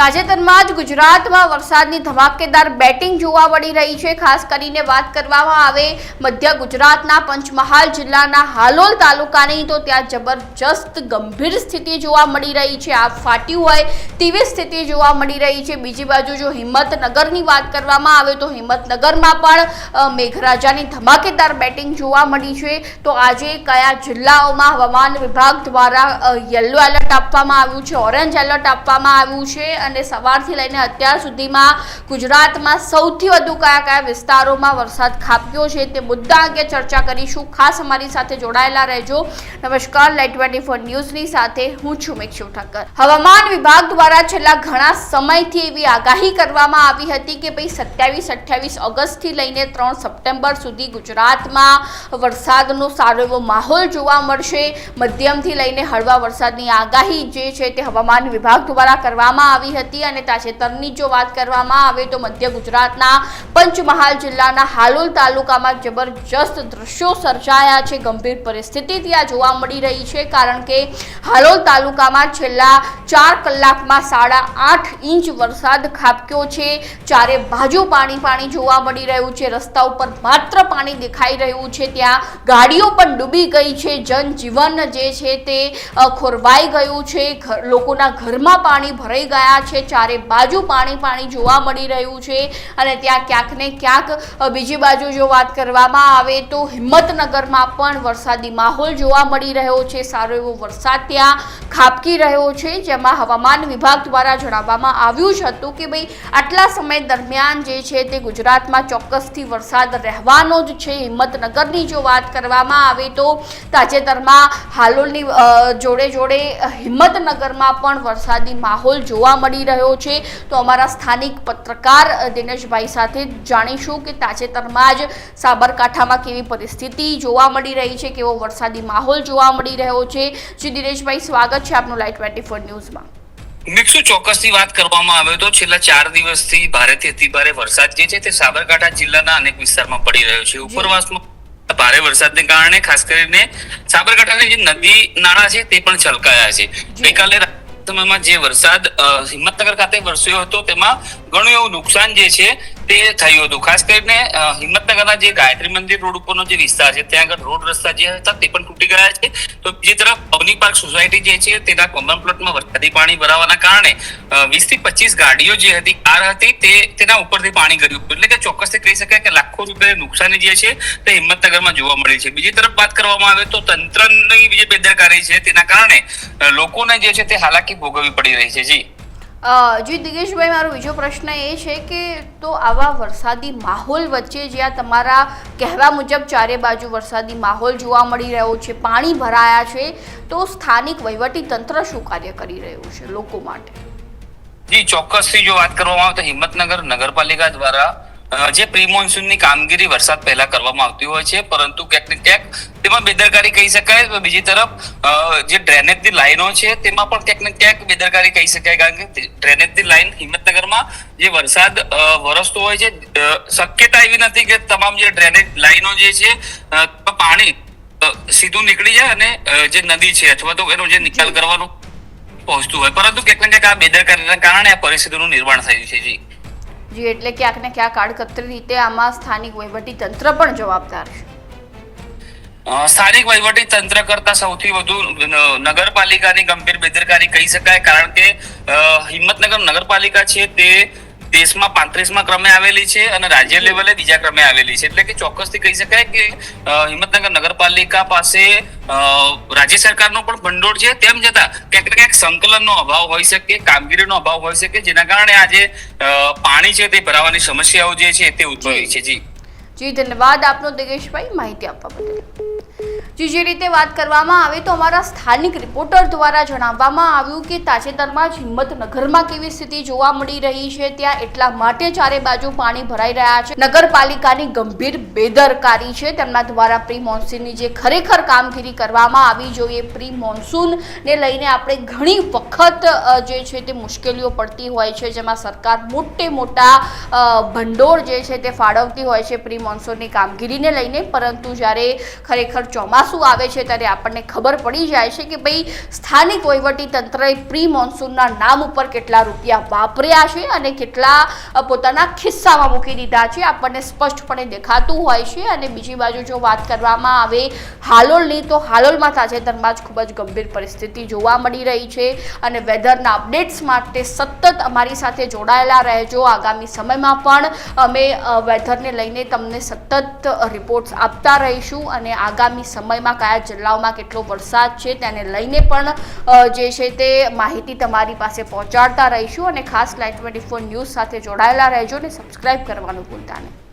તાજેતરમાં જ ગુજરાતમાં વરસાદની ધમાકેદાર બેટિંગ જોવા મળી રહી છે. ખાસ કરીને વાત કરવામાં આવે મધ્ય ગુજરાતના પંચમહાલ જિલ્લાના હાલોલ તાલુકાની, તો ત્યાં જબરજસ્ત ગંભીર સ્થિતિ જોવા મળી રહી છે. આ ફાટ્યું હોય તેવી સ્થિતિ જોવા મળી રહી છે. બીજી બાજુ જો હિંમતનગરની વાત કરવામાં આવે, તો હિંમતનગરમાં પણ મેઘરાજાની ધમાકેદાર બેટિંગ જોવા મળી છે. તો આજે કયા જિલ્લાઓમાં હવામાન વિભાગ દ્વારા યલો એલર્ટ આપવામાં આવ્યું છે? ઓરેન્જ એલર્ટ આપવામાં આવ્યું છે અને સવારથી લઈને અત્યાર સુધીમાં ગુજરાતમાં સૌથી વધુ કયા કયા વિસ્તારોમાં વરસાદ ખાબક્યો છે તે મુદ્દા અંગે ચર્ચા કરીશું. ખાસ અમારી સાથે જોડાયેલા રહેજો. નમસ્કાર લાઈટ ટ્વેન્ટી ફોર ન્યૂઝની સાથે હું છું મેક્ષુ ઠક્કર. હવામાન વિભાગ દ્વારા છેલ્લા ઘણા સમયથી એવી આગાહી કરવામાં આવી હતી કે ભાઈ સત્યાવીસ અઠ્યાવીસ ઓગસ્ટથી લઈને ત્રણ સપ્ટેમ્બર સુધી ગુજરાતમાં વરસાદનો સારો એવો માહોલ જોવા મળશે. મધ્યમથી લઈને હળવા વરસાદની આગાહી જે છે તે હવામાન વિભાગ દ્વારા કરવામાં આવી હતી. અને તાજેતરની જો વાત કરવામાં આવે તો મધ્ય ગુજરાતના પંચમહાલ જિલ્લાના હાલોલ તાલુકામાં જબરજસ્ત દ્રશ્યો સર્જાયા છે. ગંભીર પરિસ્થિતિ ત્યાં જોવા મળી રહી છે કારણ કે હાલોલ તાલુકામાં છેલ્લા ચાર કલાકમાં સાડા આઠ ઇંચ વરસાદ ખાબક્યો છે. ચારે બાજુ પાણી પાણી જોવા મળી રહ્યું છે. રસ્તા ઉપર માત્ર પાણી દેખાઈ રહ્યું છે. ત્યાં ગાડીઓ પણ ડૂબી ગઈ છે. જનજીવન જે છે તે ખોરવાઈ ગયું છે. લોકોના ઘરમાં પાણી ભરાઈ ગયા છે, ચારે બાજુ પાણી પાણી જોવા મળી રહ્યું છે અને ત્યાં ક્યાંક ને ક્યાંક બીજી બાજુ જો વાત કરવામાં આવે તો હિંમતનગરમાં પણ વરસાદી માહોલ જોવા મળી રહ્યો છે. સારો એવો વરસાદ ત્યાં ખાબકી રહ્યો છે. જેમાં હવામાન વિભાગ દ્વારા જણાવવામાં આવ્યું જ હતું કે ભાઈ, આટલા સમય દરમિયાન જે છે તે ગુજરાતમાં ચોક્કસથી વરસાદ રહેવાનો જ છે. હિંમતનગરની જો વાત કરવામાં આવે તો તાજેતરમાં હાલોલની જોડે જોડે હિંમતનગરમાં પણ વરસાદી માહોલ જોવા મળી રહ્યો છે. તો અમારા સ્થાનિક પત્રકાર દિનેશભાઈ સાથે જાણીશું કે તાજેતરમાં જ સાબરકાંઠામાં કેવી પરિસ્થિતિ જોવા મળી રહી છે કેવો વરસાદી માહોલ જોવા મળી રહ્યો છે. શ્રી દિનેશભાઈ સ્વાગત છે આપનું લાઈટ ટ્વેન્ટી ફોર ન્યૂઝમાં. મિક્સુ ચોક્કસની વાત કરવામાં આવે તો છેલ્લા ચાર દિવસથી ભારેથી અતિ ભારે વરસાદ જે છે તે સાબરકાંઠા જિલ્લાના અનેક વિસ્તારમાં પડી રહ્યો છે. ઉપરવાસમાં ભારે વરસાદને કારણે ખાસ કરીને સાબરકાંઠાની જે નદી નાળા છે તે પણ છલકાયા છે. ગઈકાલે સમયમાં જે વરસાદ હિંમતનગર ખાતે વરસ્યો હતો તેમાં ઘણું એવું નુકસાન જે છે તે થયું હતું. ખાસ કરીને હિંમતનગરના જે ગાયત્રી મંદિર રોડ ઉપરનો જે વિસ્તાર છે, ત્યાં આગળ રોડ રસ્તા જે હતા તે પણ તૂટી ગયા છે. તો બીજી તરફ પવની પાર્ક સોસાયટી જે છે, તેના કોમન પ્લોટમાં વરસાદી પાણી ભરાવાના કારણે વીસથી પચીસ ગાડીઓ જે હતી કાર હતી તે, તેના ઉપરથી પાણી ગયું એટલે કે ચોક્કસથી કહી શકાય કે લાખો રૂપિયાની નુકસાની જે છે, તે હિંમતનગરમાં જોવા મળી છે. બીજી તરફ વાત કરવામાં આવે તો તંત્રની જે બેદરકારી છે, તેના કારણે લોકોને જે છે તે હાલાકી ભોગવવી પડી રહી છે. જી. જી દિગેશભાઈ, મારો બીજો પ્રશ્ન એ છે કે તો આવા વરસાદી માહોલ વચ્ચે જ્યાં તમારા કહેવા મુજબ ચારે બાજુ વરસાદી માહોલ જોવા મળી રહ્યો છે, પાણી ભરાયા છે, તો સ્થાનિક વહીવટી તંત્ર શું કાર્ય કરી રહ્યું છે લોકો માટે? જી, ચોક્કસથી જો વાત કરવામાં આવે તો હિંમતનગર નગરપાલિકા દ્વારા જે પ્રી મોન્સૂનની કામગીરી વરસાદ પહેલા કરવામાં આવતી હોય છે પરંતુ ક્યાંક ને ક્યાંક તેમાં બેદરકારી કહી શકાય તો બીજી તરફ જે ડ્રેનેજની લાઈનો છે તેમાં પણ ક્યાંક ને ક્યાંક બેદરકારી કહી શકાય કારણ કે ડ્રેનેજની લાઈન હિંમતનગરમાં જે વરસાદ વરસતો હોય છે શક્યતા એવી નથી કે તમામ જે ડ્રેનેજ લાઈનો જે છે પાણી સીધું નીકળી જાય અને જે નદી છે અથવા તો એનો જે નિકાલ કરવાનું પહોંચતું હોય. પરંતુ ક્યાંક ને ક્યાંક આ બેદરકારીના કારણે આ પરિસ્થિતિનું નિર્માણ થયું છે જી. જી એટલે ક્યાંક ને ક્યાંક આડકતરી રીતે આમાં સ્થાનિક વહીવટી તંત્ર પણ જવાબદાર છે. સ્થાનિક વહીવટી તંત્ર કરતા સૌથી વધુ નગરપાલિકાની ગંભીર બેદરકારી કહી શકાય, કારણ કે હિંમતનગર નગરપાલિકા છે તે દેશમાં પાંત્રીસમાં ક્રમે આવેલી છે અને રાજ્ય લેવલે બીજા ક્રમે આવેલી છે. એટલે કે ચોક્કસથી કહી શકાય કે હિંમતનગર નગરપાલિકા પાસે રાજ્ય સરકારનો પણ ભંડોળ છે. તેમ છતાં ક્યાંક ને ક્યાંક સંકલનનો અભાવ હોઈ શકે કામગીરીનો અભાવ હોઈ શકે જેના કારણે આજે પાણી છે તે ભરાવાની સમસ્યાઓ જે છે તે ઉદ્ભવી છે. જી. જી ધન્યવાદ આપનો દિગેશભાઈ માહિતી આપવા બદલ. જી જે રીતે વાત કરવામાં આવે તો અમારા સ્થાનિક રિપોર્ટર દ્વારા જણાવવામાં આવ્યું કે તાજેતરમાં જ હિંમતનગરમાં કેવી સ્થિતિ જોવા મળી રહી છે, ત્યાં એટલા માટે ચારે બાજુ પાણી ભરાઈ રહ્યા છે. નગરપાલિકાની ગંભીર બેદરકારી છે, તેમના દ્વારા પ્રી મોન્સૂનની જે ખરેખર કામગીરી કરવામાં આવી જોઈએ. પ્રી મોન્સૂનને લઈને આપણે ઘણી વખત જે છે તે મુશ્કેલીઓ પડતી હોય છે, જેમાં સરકાર મોટે મોટા ભંડોળ જે છે તે ફાળવતી હોય છે પ્રી મોન્સૂનની કામગીરીને લઈને. પરંતુ જ્યારે ખરેખર ચોમાસું ચોમાસું આવે છે ત્યારે આપણને ખબર પડી જાય છે કે ભાઈ, સ્થાનિક તંત્રએ પ્રી મોન્સૂનના નામ ઉપર કેટલા રૂપિયા વાપર્યા છે અને કેટલા પોતાના ખિસ્સામાં મૂકી દીધા છે. આપણને સ્પષ્ટપણે દેખાતું હોય છે અને બીજી બાજુ જો વાત કરવામાં આવે હાલોલની, તો હાલોલમાં તાજેતરમાં જ ખૂબ જ ગંભીર પરિસ્થિતિ જોવા મળી રહી છે અને વેધરના અપડેટ્સ માટે સતત અમારી સાથે જોડાયેલા રહેજો. આગામી સમયમાં પણ અમે વેધરને લઈને તમને સતત રિપોર્ટ્સ આપતા રહીશું અને આગામી સમયમાં કયા જિલ્લાઓમાં કેટલો વરસાદ છે તેને લઈને પણ જે છે તે માહિતી તમારી પાસે પહોંચાડતા રહીશું અને ખાસ લાઈટ ટ્વેન્ટી ફોર ન્યૂઝ સાથે જોડાયેલા રહેજો અને સબસ્ક્રાઈબ કરવાનું ભૂલતા નહીં.